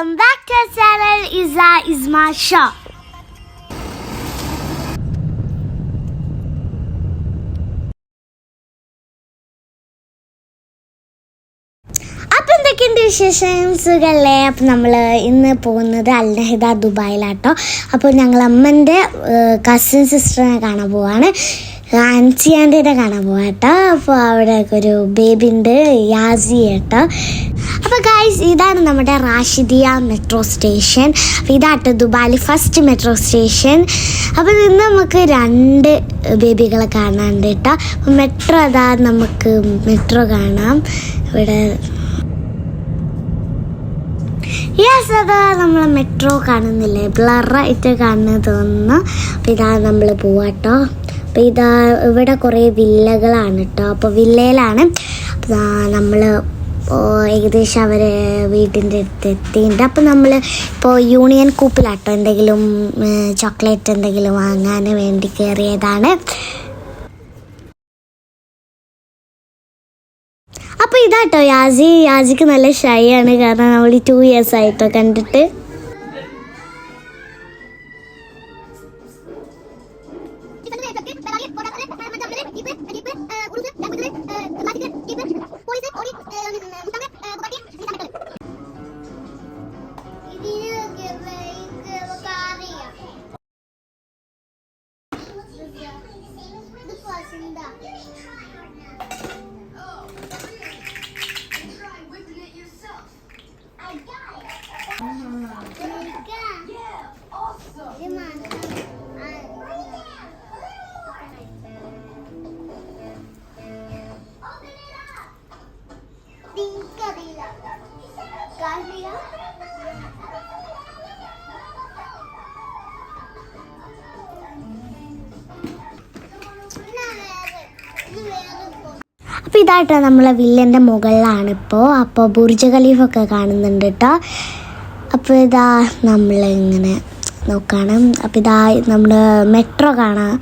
Welcome back to channel ഇസ Isma show എന്തൊക്കെയുണ്ട് വിശേഷം സുഖല്ലേ അപ്പം നമ്മൾ ഇന്ന് പോകുന്നത് അൽനഹിദ ദുബായിലാട്ടോ. അപ്പോൾ ഞങ്ങൾ അമ്മന്റെ കസിൻ സിസ്റ്ററിനെ കാണാൻ പോവാണ്. ആൻസി ആന്റീനെ കാണാൻ പോവാം കേട്ടോ. അപ്പോൾ അവിടെ ഒരു ബേബി ഉണ്ട് യാസി കേട്ടോ അപ്പോൾ ഗായ്സ് ഇതാണ് നമ്മുടെ റാഷിദിയ മെട്രോ സ്റ്റേഷൻ അപ്പോൾ ഇതാട്ടോ ദുബായിൽ ഫസ്റ്റ് മെട്രോ സ്റ്റേഷൻ അപ്പോൾ ഇന്ന് നമുക്ക് രണ്ട് ബേബികളെ കാണാനുണ്ട് കേട്ടോ. അപ്പോൾ മെട്രോ അതാ നമുക്ക് മെട്രോ കാണാം. ഇവിടെ യെസ് അതാ നമ്മൾ മെട്രോ കാണുന്നില്ലേ? ബ്ലറായിട്ട് കാണുന്നത് തോന്നുന്നു. അപ്പോൾ ഇതാ നമ്മൾ പോവാട്ടോ അപ്പോൾ ഇതാ ഇവിടെ കുറേ വില്ലകളാണ് കേട്ടോ അപ്പോൾ വില്ലയിലാണ്. നമ്മൾ ഏകദേശം അവർ വീട്ടിന്റെ അടുത്ത് എത്തിയിട്ടുണ്ട് അപ്പോൾ നമ്മൾ ഇപ്പോൾ യൂണിയൻ കൂപ്പിലാട്ടോ എന്തെങ്കിലും ചോക്ലേറ്റ് എന്തെങ്കിലും വാങ്ങാൻ വേണ്ടി കയറിയതാണ് അപ്പോൾ ഇതാട്ടോ യാസി. യാസിക്ക് നല്ല ഷൈ ആണ്. കാരണം നമ്മൾ ടു ഇയേഴ്സ് ആയിട്ടോ കണ്ടിട്ട്. Yeah. അപ്പോൾ ഇതാട്ടോ നമ്മളെ വില്ലന്റെ മുകളിലാണ് ഇപ്പോൾ അപ്പോൾ ബുർജ് ഖലീഫൊക്കെ കാണുന്നുണ്ട് കേട്ടോ അപ്പോൾ ഇതാ നമ്മളിങ്ങനെ നോക്കണം. അപ്പോൾ ഇതാ നമ്മൾ മെട്രോ കാണാം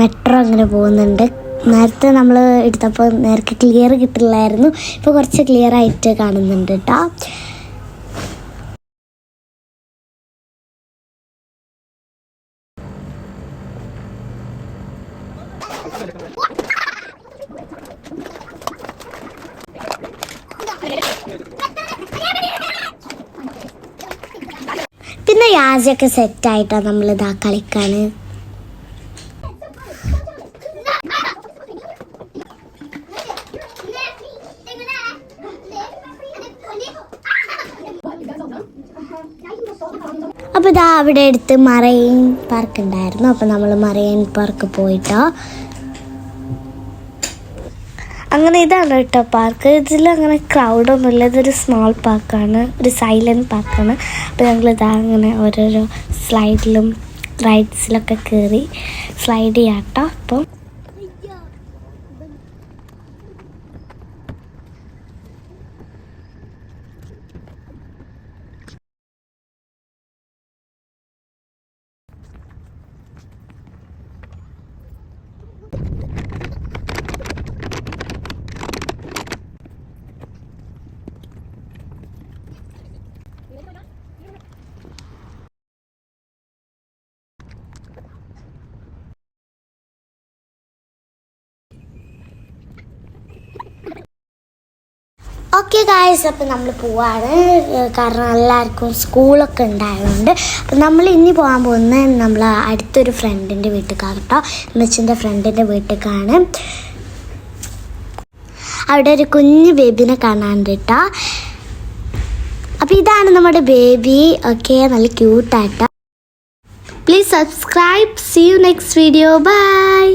മെട്രോ അങ്ങനെ പോകുന്നുണ്ട്. നേരത്തെ നമ്മൾ എടുത്തപ്പോൾ നേരത്തെ ക്ലിയർ കിട്ടില്ലായിരുന്നു. ഇപ്പോൾ കുറച്ച് ക്ലിയർ ആയിട്ട് കാണുന്നുണ്ട് കേട്ടോ പിന്നെ യാസൊക്കെ സെറ്റായിട്ടാണ് നമ്മൾ ഇതാ കളിക്കാണ് അപ്പോൾ ഇതാ അവിടെ അടുത്ത് മറൈൻ പാർക്ക് ഉണ്ടായിരുന്നു. അപ്പോൾ നമ്മൾ മറൈൻ പാർക്ക് പോയിട്ടോ. അങ്ങനെ ഇതാണ് കേട്ടോ പാർക്ക് ഇതിൽ അങ്ങനെ ക്രൗഡൊന്നുമില്ല ഇതൊരു സ്മോൾ പാർക്കാണ് ഒരു സൈലന്റ് പാർക്കാണ് അപ്പോൾ ഞങ്ങൾ ഇതാ അങ്ങനെ ഓരോരോ സ്ലൈഡിലും റൈഡ്സിലൊക്കെ കയറി സ്ലൈഡ് ചെയ്യാം കേട്ടോ. അപ്പം ഓക്കെ ഗായ്സ് അപ്പം നമ്മൾ പോവാണ്. കാരണം എല്ലാവർക്കും സ്കൂളൊക്കെ ഉണ്ടായതുകൊണ്ട് അപ്പം നമ്മൾ ഇനി പോകാൻ പോകുന്നത് നമ്മൾ അടുത്തൊരു ഫ്രണ്ടിന്റെ വീട്ടിലേക്കാണ് കേട്ടോ അമ്മച്ചിന്റെ ഫ്രണ്ടിന്റെ വീട്ടിലേക്കാണ്. അവിടെ ഒരു കുഞ്ഞ് ബേബിനെ കാണാൻ കേട്ടോ അപ്പം ഇതാണ് നമ്മുടെ ബേബി. ഓക്കെ നല്ല ക്യൂട്ടായിട്ട please subscribe see you next video bye